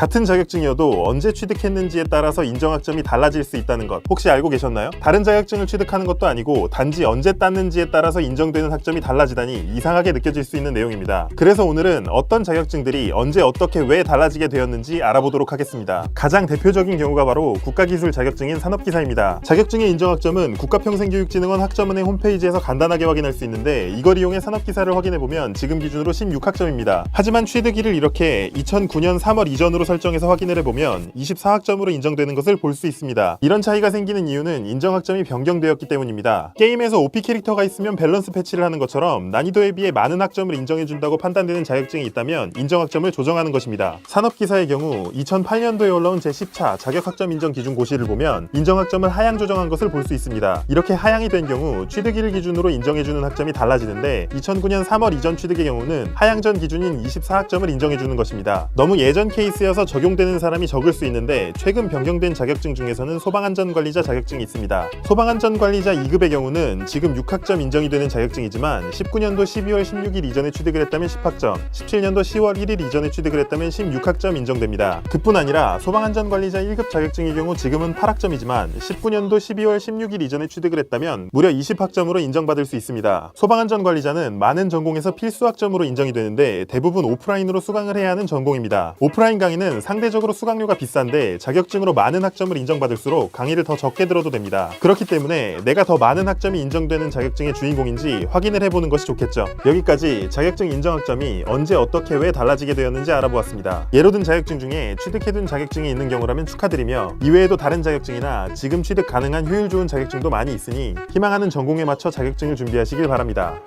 같은 자격증이어도 언제 취득했는지에 따라서 인정학점이 달라질 수 있다는 것 혹시 알고 계셨나요? 다른 자격증을 취득하는 것도 아니고 단지 언제 땄는지에 따라서 인정되는 학점이 달라지다니 이상하게 느껴질 수 있는 내용입니다. 그래서 오늘은 어떤 자격증들이 언제 어떻게 왜 달라지게 되었는지 알아보도록 하겠습니다. 가장 대표적인 경우가 바로 국가기술 자격증인 산업기사입니다. 자격증의 인정학점은 국가평생교육진흥원 학점은행 홈페이지에서 간단하게 확인할 수 있는데 이걸 이용해 산업기사를 확인해보면 지금 기준으로 16학점입니다. 하지만 취득일을 이렇게 2009년 3월 이전으로 설정해서 확인을 해보면 24학점으로 인정되는 것을 볼 수 있습니다. 이런 차이가 생기는 이유는 인정학점이 변경되었기 때문입니다. 게임에서 OP 캐릭터가 있으면 밸런스 패치를 하는 것처럼 난이도에 비해 많은 학점을 인정해준다고 판단되는 자격증이 있다면 인정학점을 조정하는 것입니다. 산업기사의 경우 2008년도에 올라온 제10차 자격학점 인정 기준 고시를 보면 인정학점을 하향 조정한 것을 볼 수 있습니다. 이렇게 하향이 된 경우 취득일 기준으로 인정해주는 학점이 달라지는데 2009년 3월 이전 취득의 경우는 하향 전 기준인 24학점을 인정해주는 것입니다. 너무 예전 케이스여서 적용되는 사람이 적을 수 있는데 최근 변경된 자격증 중에서는 소방안전관리자 자격증이 있습니다. 소방안전관리자 2급의 경우는 지금 6학점 인정이 되는 자격증이지만 19년도 12월 16일 이전에 취득을 했다면 10학점, 17년도 10월 1일 이전에 취득을 했다면 16학점 인정됩니다. 그뿐 아니라 소방안전관리자 1급 자격증의 경우 지금은 8학점이지만 19년도 12월 16일 이전에 취득을 했다면 무려 20학점으로 인정받을 수 있습니다. 소방안전관리자는 많은 전공에서 필수 학점으로 인정이 되는데 대부분 오프라인으로 수강을 해야 하는 전공입니다. 오프라인 강의는 수강은 상대적으로 수강료가 비싼데 자격증으로 많은 학점을 인정받을수록 강의를 더 적게 들어도 됩니다. 그렇기 때문에 내가 더 많은 학점이 인정되는 자격증의 주인공인지 확인을 해보는 것이 좋겠죠. 여기까지 자격증 인정 학점이 언제 어떻게 왜 달라지게 되었는지 알아보았습니다. 예로 든 자격증 중에 취득해둔 자격증이 있는 경우라면 축하드리며 이외에도 다른 자격증이나 지금 취득 가능한 효율 좋은 자격증도 많이 있으니 희망하는 전공에 맞춰 자격증을 준비하시길 바랍니다.